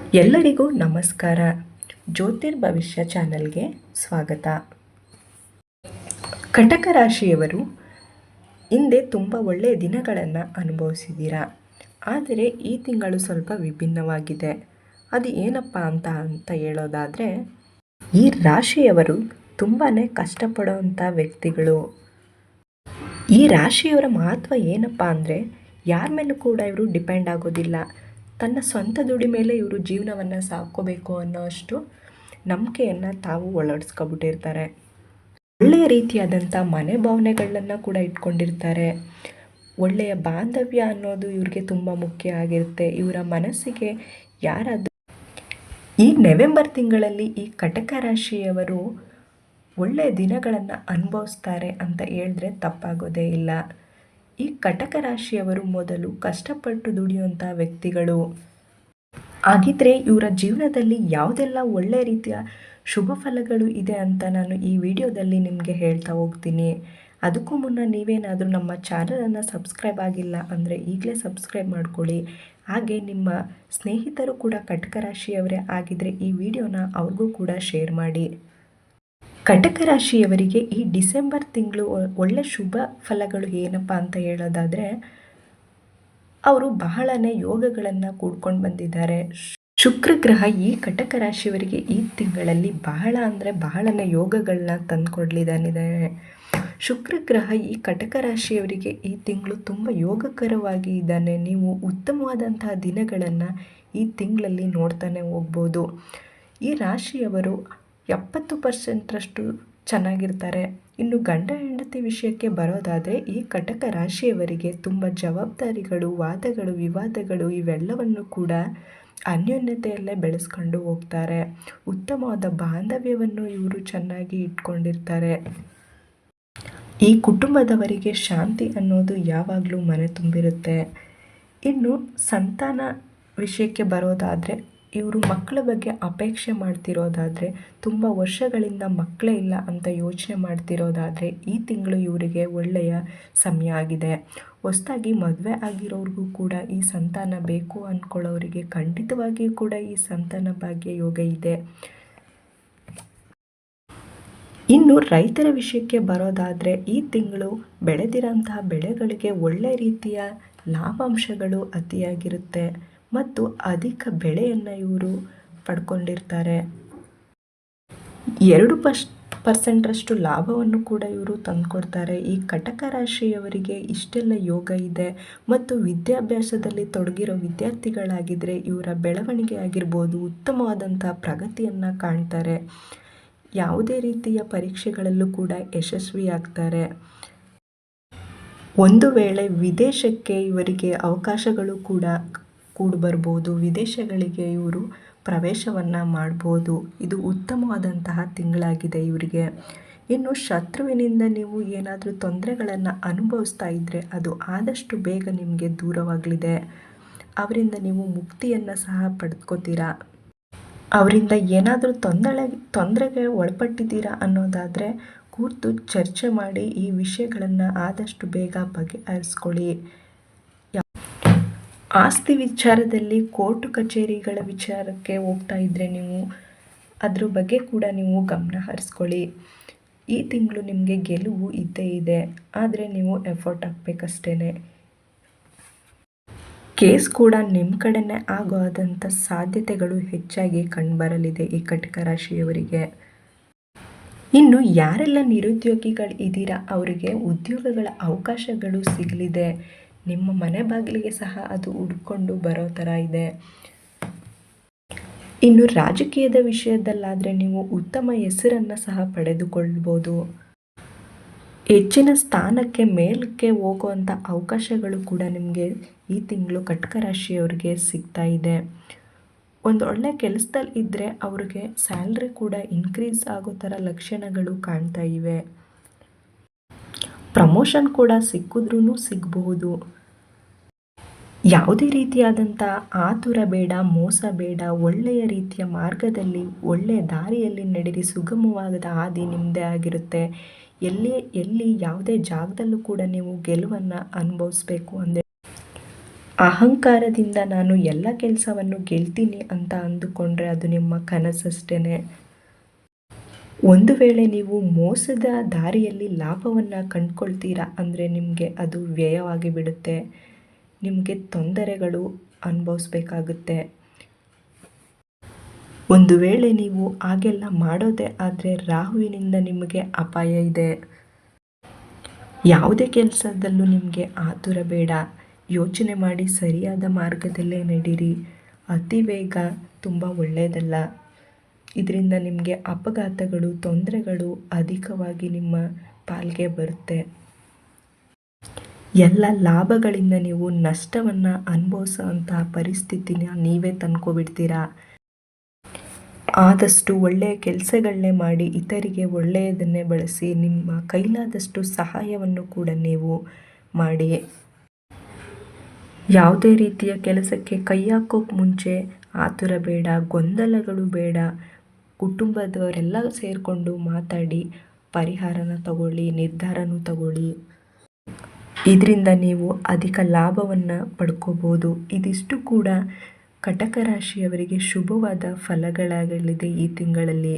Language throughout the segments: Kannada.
ಎಲ್ಲರಿಗೂ ನಮಸ್ಕಾರ. ಜ್ಯೋತಿರ್ಭವಿಷ್ಯ ಚಾನಲ್ಗೆ ಸ್ವಾಗತ. ಕಟಕ ರಾಶಿಯವರು ಹಿಂದೆ ತುಂಬ ಒಳ್ಳೆಯ ದಿನಗಳನ್ನು ಅನುಭವಿಸಿದ್ದೀರಾ? ಆದರೆ ಈ ತಿಂಗಳು ಸ್ವಲ್ಪ ವಿಭಿನ್ನವಾಗಿದೆ. ಅದು ಏನಪ್ಪ ಅಂತ ಅಂತ ಹೇಳೋದಾದರೆ, ಈ ರಾಶಿಯವರು ತುಂಬಾ ಕಷ್ಟಪಡುವಂಥ ವ್ಯಕ್ತಿಗಳು. ಈ ರಾಶಿಯವರ ಮಹತ್ವ ಏನಪ್ಪ ಅಂದರೆ, ಯಾರ ಮೇಲೂ ಕೂಡ ಇವರು ಡಿಪೆಂಡ್ ಆಗೋದಿಲ್ಲ. ತನ್ನ ಸ್ವಂತ ದುಡಿ ಮೇಲೆ ಇವರು ಜೀವನವನ್ನು ಸಾಕೋಬೇಕು ಅನ್ನೋ ಅಷ್ಟು ನಂಬಿಕೆಯನ್ನು ತಾವು ಒಳಡಿಸ್ಕೊಬಿಟ್ಟಿರ್ತಾರೆ. ಒಳ್ಳೆಯ ರೀತಿಯಾದಂಥ ಮನೆ ಭಾವನೆಗಳನ್ನು ಕೂಡ ಇಟ್ಕೊಂಡಿರ್ತಾರೆ. ಒಳ್ಳೆಯ ಬಾಂಧವ್ಯ ಅನ್ನೋದು ಇವ್ರಿಗೆ ತುಂಬ ಮುಖ್ಯ ಆಗಿರುತ್ತೆ. ಇವರ ಮನಸ್ಸಿಗೆ ಯಾರಾದರೂ ಈ ನವೆಂಬರ್ ತಿಂಗಳಲ್ಲಿ ಈ ಕಟಕ ರಾಶಿಯವರು ಒಳ್ಳೆಯ ದಿನಗಳನ್ನು ಅನುಭವಿಸ್ತಾರೆ ಅಂತ ಹೇಳಿದ್ರೆ ತಪ್ಪಾಗೋದೇ ಇಲ್ಲ. ಈ ಕಟಕ ರಾಶಿಯವರು ಮೊದಲು ಕಷ್ಟಪಟ್ಟು ದುಡಿಯುವಂಥ ವ್ಯಕ್ತಿಗಳು. ಆಗಿದ್ರೆ ಇವರ ಜೀವನದಲ್ಲಿ ಯಾವುದೆಲ್ಲ ಒಳ್ಳೆಯ ರೀತಿಯ ಶುಭ ಫಲಗಳು ಇದೆ ಅಂತ ನಾನು ಈ ವಿಡಿಯೋದಲ್ಲಿ ನಿಮಗೆ ಹೇಳ್ತಾ ಹೋಗ್ತೀನಿ. ಅದಕ್ಕೂ ಮುನ್ನ ನೀವೇನಾದರೂ ನಮ್ಮ ಚಾನಲನ್ನು ಸಬ್ಸ್ಕ್ರೈಬ್ ಆಗಿಲ್ಲ ಅಂದರೆ ಈಗಲೇ ಸಬ್ಸ್ಕ್ರೈಬ್ ಮಾಡ್ಕೊಳ್ಳಿ. ಹಾಗೆ ನಿಮ್ಮ ಸ್ನೇಹಿತರು ಕೂಡ ಕಟಕ ರಾಶಿಯವರೇ ಆಗಿದ್ದರೆ ಈ ವಿಡಿಯೋನ ಅವ್ರಿಗೂ ಕೂಡ ಶೇರ್ ಮಾಡಿ. ಕಟಕ ರಾಶಿಯವರಿಗೆ ಈ ಡಿಸೆಂಬರ್ ತಿಂಗಳು ಒಳ್ಳೆ ಶುಭ ಫಲಗಳು ಏನಪ್ಪ ಅಂತ ಹೇಳೋದಾದರೆ, ಅವರು ಬಹಳನೇ ಯೋಗಗಳನ್ನು ಕೂಡ್ಕೊಂಡು ಬಂದಿದ್ದಾರೆ. ಶುಕ್ರ ಗ್ರಹ ಈ ಕಟಕ ರಾಶಿಯವರಿಗೆ ಈ ತಿಂಗಳಲ್ಲಿ ಬಹಳ ಅಂದರೆ ಬಹಳನೇ ಯೋಗಗಳನ್ನ ತಂದುಕೊಡ್ಲಿದ್ದಾನಿದ್ದಾರೆ ಶುಕ್ರ ಗ್ರಹ ಈ ಕಟಕ ರಾಶಿಯವರಿಗೆ ಈ ತಿಂಗಳು ತುಂಬ ಯೋಗಕರವಾಗಿ ಇದ್ದಾನೆ. ನೀವು ಉತ್ತಮವಾದಂತಹ ದಿನಗಳನ್ನು ಈ ತಿಂಗಳಲ್ಲಿ ನೋಡ್ತಾನೆ ಹೋಗ್ಬೋದು. ಈ ರಾಶಿಯವರು ಎಪ್ಪತ್ತು ಪರ್ಸೆಂಟ್ರಷ್ಟು ಚೆನ್ನಾಗಿರ್ತಾರೆ. ಇನ್ನು ಗಂಡ ಹೆಂಡತಿ ವಿಷಯಕ್ಕೆ ಬರೋದಾದರೆ ಈ ಕಟಕ ರಾಶಿಯವರಿಗೆ ತುಂಬ ಜವಾಬ್ದಾರಿಗಳು, ವಾದಗಳು, ವಿವಾದಗಳು ಇವೆಲ್ಲವನ್ನು ಕೂಡ ಅನ್ಯೋನ್ಯತೆಯಲ್ಲೇ ಬೆಳೆಸ್ಕೊಂಡು ಹೋಗ್ತಾರೆ. ಉತ್ತಮವಾದ ಬಾಂಧವ್ಯವನ್ನು ಇವರು ಚೆನ್ನಾಗಿ ಇಟ್ಕೊಂಡಿರ್ತಾರೆ. ಈ ಕುಟುಂಬದವರಿಗೆ ಶಾಂತಿ ಅನ್ನೋದು ಯಾವಾಗಲೂ ಮನೆ ತುಂಬಿರುತ್ತೆ. ಇನ್ನು ಸಂತಾನ ವಿಷಯಕ್ಕೆ ಬರೋದಾದರೆ ಇವರು ಮಕ್ಕಳ ಬಗ್ಗೆ ಅಪೇಕ್ಷೆ ಮಾಡ್ತಿರೋದಾದರೆ, ತುಂಬ ವರ್ಷಗಳಿಂದ ಮಕ್ಕಳೇ ಇಲ್ಲ ಅಂತ ಯೋಚನೆ ಮಾಡ್ತಿರೋದಾದರೆ ಈ ತಿಂಗಳು ಇವರಿಗೆ ಒಳ್ಳೆಯ ಸಮಯ ಆಗಿದೆ. ಹೊಸ್ದಾಗಿ ಮದುವೆ ಆಗಿರೋರಿಗೂ ಕೂಡ ಈ ಸಂತಾನ ಬೇಕು ಅಂದ್ಕೊಳ್ಳೋರಿಗೆ ಖಂಡಿತವಾಗಿಯೂ ಕೂಡ ಈ ಸಂತಾನ ಭಾಗ್ಯ ಯೋಗ ಇದೆ. ಇನ್ನು ರೈತರ ವಿಷಯಕ್ಕೆ ಬರೋದಾದರೆ, ಈ ತಿಂಗಳು ಬೆಳೆದಿರೋಂತಹ ಬೆಳೆಗಳಿಗೆ ಒಳ್ಳೆ ರೀತಿಯ ಲಾಭಾಂಶಗಳು ಅತಿಯಾಗಿರುತ್ತೆ. ಮತ್ತು ಅಧಿಕ ಬೆಳೆಯನ್ನು ಇವರು ಪಡ್ಕೊಂಡಿರ್ತಾರೆ. ಎರಡು ಪಶ್ ಪರ್ಸೆಂಟ್ರಷ್ಟು ಲಾಭವನ್ನು ಕೂಡ ಇವರು ತಂದುಕೊಡ್ತಾರೆ. ಈ ಕಟಕ ರಾಶಿಯವರಿಗೆ ಇಷ್ಟೆಲ್ಲ ಯೋಗ ಇದೆ ಮತ್ತು ವಿದ್ಯಾಭ್ಯಾಸದಲ್ಲಿ ತೊಡಗಿರೋ ವಿದ್ಯಾರ್ಥಿಗಳಾಗಿದ್ದರೆ ಇವರ ಬೆಳವಣಿಗೆ ಆಗಿರ್ಬೋದು, ಉತ್ತಮವಾದಂಥ ಪ್ರಗತಿಯನ್ನು ಕಾಣ್ತಾರೆ. ಯಾವುದೇ ರೀತಿಯ ಪರೀಕ್ಷೆಗಳಲ್ಲೂ ಕೂಡ ಯಶಸ್ವಿಯಾಗ್ತಾರೆ. ಒಂದು ವೇಳೆ ವಿದೇಶಕ್ಕೆ ಇವರಿಗೆ ಅವಕಾಶಗಳು ಕೂಡ ಕೂಡ ಬರ್ಬೋದು ವಿದೇಶಗಳಿಗೆ ಇವರು ಪ್ರವೇಶವನ್ನು ಮಾಡ್ಬೋದು. ಇದು ಉತ್ತಮವಾದಂತಹ ತಿಂಗಳಾಗಿದೆ ಇವರಿಗೆ. ಇನ್ನು ಶತ್ರುವಿನಿಂದ ನೀವು ಏನಾದರೂ ತೊಂದರೆಗಳನ್ನು ಅನುಭವಿಸ್ತಾ ಇದ್ದರೆ ಅದು ಆದಷ್ಟು ಬೇಗ ನಿಮಗೆ ದೂರವಾಗಲಿದೆ. ಅವರಿಂದ ನೀವು ಮುಕ್ತಿಯನ್ನು ಸಹ ಪಡೆದ್ಕೋತೀರಾ ಅವರಿಂದ ಏನಾದರೂ ತೊಂದರೆ, ತೊಂದರೆಗೆ ಒಳಪಟ್ಟಿದ್ದೀರಾ ಅನ್ನೋದಾದರೆ ಕೂತು ಚರ್ಚೆ ಮಾಡಿ ಈ ವಿಷಯಗಳನ್ನು ಆದಷ್ಟು ಬೇಗ ಬಗೆಹರಿಸ್ಕೊಳ್ಳಿ ಆಸ್ತಿ ವಿಚಾರದಲ್ಲಿ ಕೋರ್ಟ್ ಕಚೇರಿಗಳ ವಿಚಾರಕ್ಕೆ ಹೋಗ್ತಾ ಇದ್ದರೆ ನೀವು ಅದ್ರ ಬಗ್ಗೆ ಕೂಡ ನೀವು ಗಮನ ಹರಿಸ್ಕೊಳ್ಳಿ. ಈ ತಿಂಗಳು ನಿಮಗೆ ಗೆಲುವು ಇದ್ದೇ ಇದೆ. ಆದರೆ ನೀವು ಎಫರ್ಟ್ ಹಾಕ್ಬೇಕಷ್ಟೇ ಕೇಸ್ ಕೂಡ ನಿಮ್ಮ ಕಡೆನೇ ಆಗೋದಂಥ ಸಾಧ್ಯತೆಗಳು ಹೆಚ್ಚಾಗಿ ಕಂಡುಬರಲಿದೆ ಈ ಕಟಕ ರಾಶಿಯವರಿಗೆ. ಇನ್ನು ಯಾರೆಲ್ಲ ನಿರುದ್ಯೋಗಿಗಳು ಇದ್ದೀರಾ ಅವರಿಗೆ ಉದ್ಯೋಗಗಳ ಅವಕಾಶಗಳು ಸಿಗಲಿದೆ. ನಿಮ್ಮ ಮನೆ ಬಾಗಿಲಿಗೆ ಸಹ ಅದು ಹುಡ್ಕೊಂಡು ಬರೋ ಥರ ಇದೆ. ಇನ್ನು ರಾಜಕೀಯದ ವಿಷಯದಲ್ಲಾದರೆ ನೀವು ಉತ್ತಮ ಹೆಸರನ್ನು ಸಹ ಪಡೆದುಕೊಳ್ಬೋದು. ಹೆಚ್ಚಿನ ಸ್ಥಾನಕ್ಕೆ ಮೇಲಕ್ಕೆ ಹೋಗುವಂಥ ಅವಕಾಶಗಳು ಕೂಡ ನಿಮಗೆ ಈ ತಿಂಗಳು ಕಟ್ಕ ರಾಶಿಯವರಿಗೆ ಸಿಗ್ತಾ ಇದೆ. ಒಂದು ಒಳ್ಳೆ ಕೆಲಸದಲ್ಲಿ ಇದ್ದರೆ ಅವ್ರಿಗೆ ಸ್ಯಾಲ್ರಿ ಕೂಡ ಇನ್ಕ್ರೀಸ್ ಆಗೋ ಥರ ಲಕ್ಷಣಗಳು ಕಾಣ್ತಾ ಇವೆ. ಪ್ರಮೋಷನ್ ಕೂಡ ಸಿಕ್ಕಿದ್ರೂ ಸಿಗಬಹುದು. ಯಾವುದೇ ರೀತಿಯಾದಂಥ ಆತುರ ಬೇಡ, ಮೋಸ ಬೇಡ, ಒಳ್ಳೆಯ ರೀತಿಯ ಮಾರ್ಗದಲ್ಲಿ, ಒಳ್ಳೆಯ ದಾರಿಯಲ್ಲಿ ನಡೆದು ಸುಗಮವಾದ ಹಾದಿ ನಿಮ್ಮದೇ ಆಗಿರುತ್ತೆ. ಎಲ್ಲಿ ಎಲ್ಲಿ ಯಾವುದೇ ಜಾಗದಲ್ಲೂ ಕೂಡ ನೀವು ಗೆಲುವನ್ನು ಅನುಭವಿಸ್ಬೇಕು ಅಂದರೆ ಅಹಂಕಾರದಿಂದ ನಾನು ಎಲ್ಲ ಕೆಲಸವನ್ನು ಗೆಲ್ತೀನಿ ಅಂತ ಅಂದುಕೊಂಡ್ರೆ ಅದು ನಿಮ್ಮ ಕನಸಷ್ಟೇ ಒಂದು ವೇಳೆ ನೀವು ಮೋಸದ ದಾರಿಯಲ್ಲಿ ಲಾಭವನ್ನು ಕಂಡ್ಕೊಳ್ತೀರಾ ಅಂದರೆ ನಿಮಗೆ ಅದು ವ್ಯಯವಾಗಿ ಬಿಡುತ್ತೆ. ನಿಮಗೆ ತೊಂದರೆಗಳು ಅನುಭವಿಸ್ಬೇಕಾಗುತ್ತೆ. ಒಂದು ವೇಳೆ ನೀವು ಹಾಗೆಲ್ಲ ಮಾಡೋದೇ ಆದರೆ ರಾಹುವಿನಿಂದ ನಿಮಗೆ ಅಪಾಯ ಇದೆ. ಯಾವುದೇ ಕೆಲಸದಲ್ಲೂ ನಿಮಗೆ ಆತುರ ಬೇಡ. ಯೋಚನೆ ಮಾಡಿ ಸರಿಯಾದ ಮಾರ್ಗದಲ್ಲೇ ನಡೀರಿ. ಅತಿ ವೇಗ ತುಂಬ ಒಳ್ಳೆಯದಲ್ಲ ಇದರಿಂದ ನಿಮಗೆ ಅಪಘಾತಗಳು, ತೊಂದರೆಗಳು ಅಧಿಕವಾಗಿ ನಿಮ್ಮ ಪಾಲ್ಗೆ ಬರುತ್ತೆ. ಎಲ್ಲ ಲಾಭಗಳಿಂದ ನೀವು ನಷ್ಟವನ್ನು ಅನುಭವಿಸೋ ಪರಿಸ್ಥಿತಿನ ನೀವೇ ತಂದ್ಕೊಬಿಡ್ತೀರಾ? ಆದಷ್ಟು ಒಳ್ಳೆಯ ಕೆಲಸಗಳನ್ನೇ ಮಾಡಿ ಇತರಿಗೆ ಒಳ್ಳೆಯದನ್ನೇ ಬಳಸಿ ನಿಮ್ಮ ಕೈಲಾದಷ್ಟು ಸಹಾಯವನ್ನು ಕೂಡ ನೀವು ಮಾಡಿ. ಯಾವುದೇ ರೀತಿಯ ಕೆಲಸಕ್ಕೆ ಕೈ ಹಾಕೋಕ್ಕೆ ಮುಂಚೆ ಆತುರ ಬೇಡ, ಗೊಂದಲಗಳು ಬೇಡ ಕುಟುಂಬದವರೆಲ್ಲ ಸೇರಿಕೊಂಡು ಮಾತಾಡಿ, ಪರಿಹಾರನ ತಗೊಳ್ಳಿ, ನಿರ್ಧಾರನೂ ತಗೊಳ್ಳಿ. ಇದರಿಂದ ನೀವು ಅಧಿಕ ಲಾಭವನ್ನು ಪಡ್ಕೋಬೋದು. ಇದಿಷ್ಟು ಕೂಡ ಕಟಕ ರಾಶಿಯವರಿಗೆ ಶುಭವಾದ ಫಲಗಳಾಗಲಿದೆ ಈ ತಿಂಗಳಲ್ಲಿ.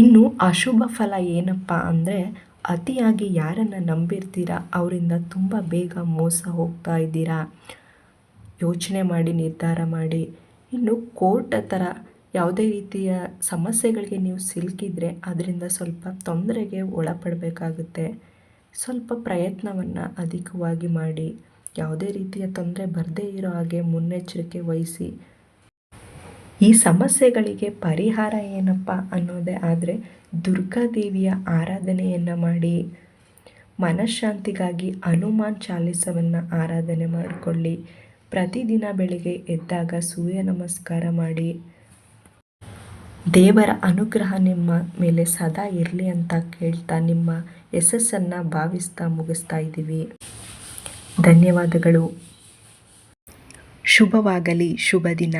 ಇನ್ನು ಅಶುಭ ಫಲ ಏನಪ್ಪ ಅಂದರೆ, ಅತಿಯಾಗಿ ಯಾರನ್ನು ನಂಬಿರ್ತೀರಾ, ಅವರಿಂದ ತುಂಬ ಬೇಗ ಮೋಸ ಹೋಗ್ತಾ ಇದ್ದೀರಾ. ಯೋಚನೆ ಮಾಡಿ, ನಿರ್ಧಾರ ಮಾಡಿ. ಇನ್ನು ಕೋರ್ಟ್ ಥರ ಯಾವುದೇ ರೀತಿಯ ಸಮಸ್ಯೆಗಳಿಗೆ ನೀವು ಸಿಲುಕಿದ್ರೆ ಅದರಿಂದ ಸ್ವಲ್ಪ ತೊಂದರೆಗೆ ಒಳಪಡಬೇಕಾಗುತ್ತೆ. ಸ್ವಲ್ಪ ಪ್ರಯತ್ನವನ್ನು ಅಧಿಕವಾಗಿ ಮಾಡಿ, ಯಾವುದೇ ರೀತಿಯ ತೊಂದರೆ ಬರದೇ ಇರೋ ಹಾಗೆ ಮುನ್ನೆಚ್ಚರಿಕೆ ವಹಿಸಿ. ಈ ಸಮಸ್ಯೆಗಳಿಗೆ ಪರಿಹಾರ ಏನಪ್ಪ ಅನ್ನೋದೇ ಆದರೆ ದುರ್ಗಾದೇವಿಯ ಆರಾಧನೆಯನ್ನು ಮಾಡಿ, ಮನಃಶಾಂತಿಗಾಗಿ ಹನುಮಾನ್ ಚಾಲಿಸವನ್ನು ಆರಾಧನೆ ಮಾಡಿಕೊಳ್ಳಿ. ಪ್ರತಿದಿನ ಬೆಳಿಗ್ಗೆ ಎದ್ದಾಗ ಸೂರ್ಯ ನಮಸ್ಕಾರ ಮಾಡಿ. ದೇವರ ಅನುಗ್ರಹ ನಿಮ್ಮ ಮೇಲೆ ಸದಾ ಇರಲಿ ಅಂತ ಕೇಳ್ತಾ ನಿಮ್ಮ ಯಶಸ್ಸನ್ನು ಭಾವಿಸ್ತಾ ಮುಗಿಸ್ತಾ ಇದ್ದೀವಿ. ಧನ್ಯವಾದಗಳು. ಶುಭವಾಗಲಿ, ಶುಭ ದಿನ.